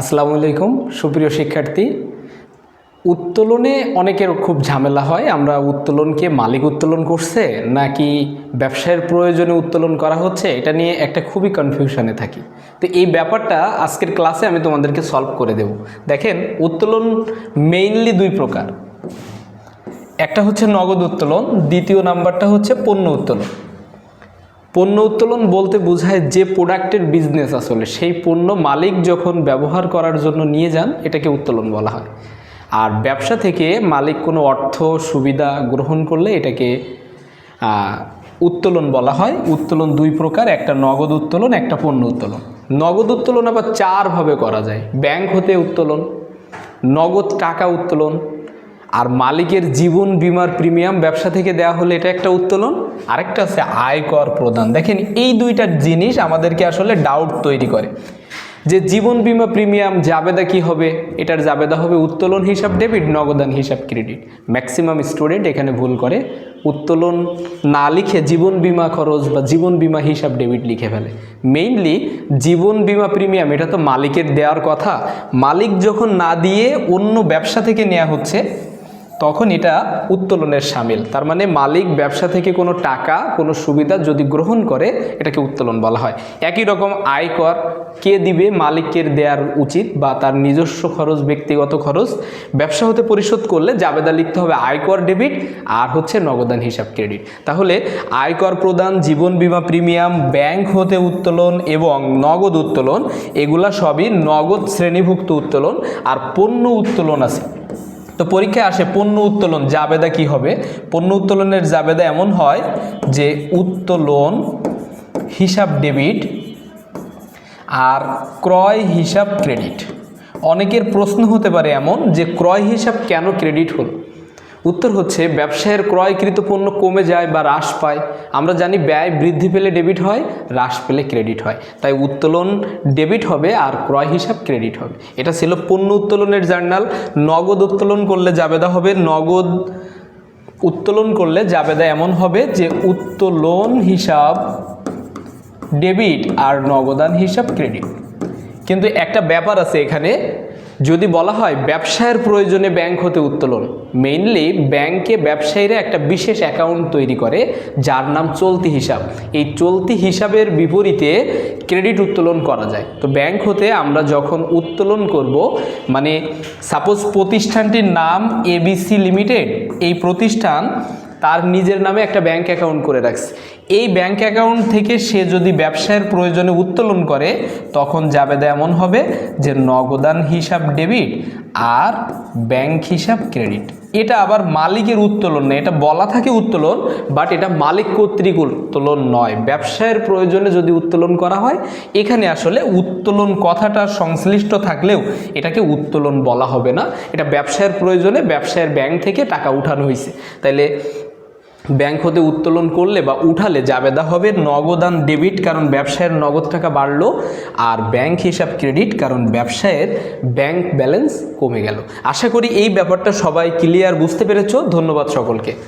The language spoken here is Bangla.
আসসালামু আলাইকুম, সুপ্রিয় শিক্ষার্থী। উত্তোলনে অনেকের খুব ঝামেলা হয়, আমরা উত্তোলনকে মালিক উত্তোলন করছে নাকি ব্যবসায়ের প্রয়োজনে উত্তোলন করা হচ্ছে, এটা নিয়ে একটা খুবই কনফিউশনে থাকি। তো এই ব্যাপারটা আজকের ক্লাসে আমি তোমাদেরকে সলভ করে দেব। দেখেন, উত্তোলন মেইনলি দুই প্রকার। একটা হচ্ছে নগদ উত্তোলন, দ্বিতীয় নাম্বারটা হচ্ছে পণ্য উত্তোলন। পণ্য উত্তোলন বলতে বোঝায় যে প্রোডাক্টের বিজনেস আসলে। সেই পণ্য মালিক যখন ব্যবহার করার জন্য নিয়ে যান, এটাকে উত্তোলন বলা হয়। আর ব্যবসা থেকে মালিক কোনো অর্থ, সুবিধা গ্রহণ করলে এটাকে উত্তোলন বলা হয়। উত্তোলন দুই প্রকার, একটা নগদ উত্তোলন, একটা পণ্য উত্তোলন। নগদ উত্তোলন আবার চারভাবে করা যায়। ব্যাংক হতে উত্তোলন, নগদ টাকা উত্তোলন আর মালিকের জীবন বিমার প্রিমিয়াম ব্যবসা থেকে দেওয়া হলে এটা একটা উত্তোলন, আরেকটা আছে আয়কর প্রদান। দেখেন, এই দুইটা জিনিস আমাদেরকে আসলে ডাউট তৈরি করে। যে জীবন বিমা প্রিমিয়াম জাবেদা কি হবে? এটার জাবেদা হবে উত্তোলন হিসাব ডেবিট নগদান হিসাব ক্রেডিট ম্যাক্সিমাম স্টুডেন্ট এখানে ভুল করে, উত্তোলন না লিখে জীবন বিমা খরচ বা জীবন বিমা হিসাব ডেবিট লিখে ফেলে। মেইনলি জীবন বিমা প্রিমিয়াম, এটা তো মালিকের দেওয়ার কথা। মালিক যখন না দিয়ে অন্য ব্যবসা থেকে নেওয়া হচ্ছে তখন এটা উত্তোলনের সামিল। তার মানে মালিক ব্যবসা থেকে কোনো টাকা, কোনো সুবিধা যদি গ্রহণ করে, এটাকে উত্তোলন বলা হয়। একই রকম আয়কর কে দিবে, মালিকের দেওয়ার উচিত বা তার নিজস্ব খরচ, ব্যক্তিগত খরচ, ব্যবসা হতে পরিশোধ করলে জাবেদা লিখতে হবে আয়কর ডেবিট আর হচ্ছে নগদান হিসাব ক্রেডিট। তাহলে আয়কর প্রদান, জীবন বিমা প্রিমিয়াম, ব্যাংক হতে উত্তোলন এবং নগদ উত্তোলন, এগুলা সবই নগদ শ্রেণীভুক্ত উত্তোলন আর পণ্য উত্তোলন আছে। তো পরীক্ষায় আসে পণ্য উত্তোলন, জাবেদা কি হবে? পণ্য উত্তোলনের জাবেদা এমন হয় যে উত্তোলন, হিসাব ডেবিট আর ক্রয় হিসাব ক্রেডিট। অনেকের প্রশ্ন হতে পারে এমন যে ক্রয় হিসাব কেন ক্রেডিট হলো? উত্তর হচ্ছে, ব্যবসায়ের ক্রয়কৃত পণ্য কমে যায় বা হ্রাস পায়। আমরা জানি ব্যয় বৃদ্ধি পেলে ডেবিট হয়, হ্রাস পেলে ক্রেডিট হয়। তাই উত্তোলন ডেবিট হবে আর ক্রয় হিসাব ক্রেডিট হবে। এটা ছিল পণ্য উত্তোলনের জার্নাল। নগদ উত্তোলন করলে জাবেদা হবে, নগদ উত্তোলন করলে জাবেদা এমন হবে যে উত্তোলন হিসাব ডেবিট আর নগদান হিসাব ক্রেডিট। কিন্তু একটা ব্যাপার আছে এখানে যদি বলা হয় ব্যবসায়ের প্রয়োজনে ব্যাংক হতে উত্তোলন মেইনলি ব্যাংকে ব্যবসায়ীরা একটা বিশেষ অ্যাকাউন্ট তৈরি করে, যার নাম চলতি হিসাব। এই চলতি হিসাবের বিপরীতে ক্রেডিট উত্তোলন করা যায়। তো ব্যাংক হতে আমরা যখন উত্তোলন করব মানে সাপোজ প্রতিষ্ঠানটির নাম এবিসি লিমিটেড এই প্রতিষ্ঠান তার নিজের নামে একটা ব্যাংক অ্যাকাউন্ট করে রাখছে। এই ব্যাংক অ্যাকাউন্ট থেকে সে যদি ব্যবসায়ের প্রয়োজনে উত্তোলন করে, তখন জাবেদা এমন হবে যে নগদান হিসাব ডেবিট আর ব্যাংক হিসাব ক্রেডিট এটা আবার মালিকের উত্তোলন না, এটা বলা থাকে উত্তোলন বাট এটা মালিক কর্তৃক উত্তোলন নয়। ব্যবসায়ের প্রয়োজনে যদি উত্তোলন করা হয়, এখানে আসলে উত্তোলন কথাটা সংশ্লিষ্ট থাকলেও এটাকে উত্তোলন বলা হবে না। এটা ব্যবসায়ের প্রয়োজনে ব্যবসায়ের ব্যাংক থেকে টাকা উঠানো হয়েছে। তাইলে ব্যাংক হতে উত্তোলন করলে বা উঠালে জাবেদা হবে নগদান ডেবিট, কারণ ব্যবসায়ের নগদ টাকা বাড়লো, আর ব্যাংক হিসাব ক্রেডিট, কারণ ব্যবসায়ের ব্যাংক ব্যালেন্স কমে গেল। আশা করি এই ব্যাপারটা সবাই ক্লিয়ার বুঝতে পেরেছ। ধন্যবাদ সকলকে।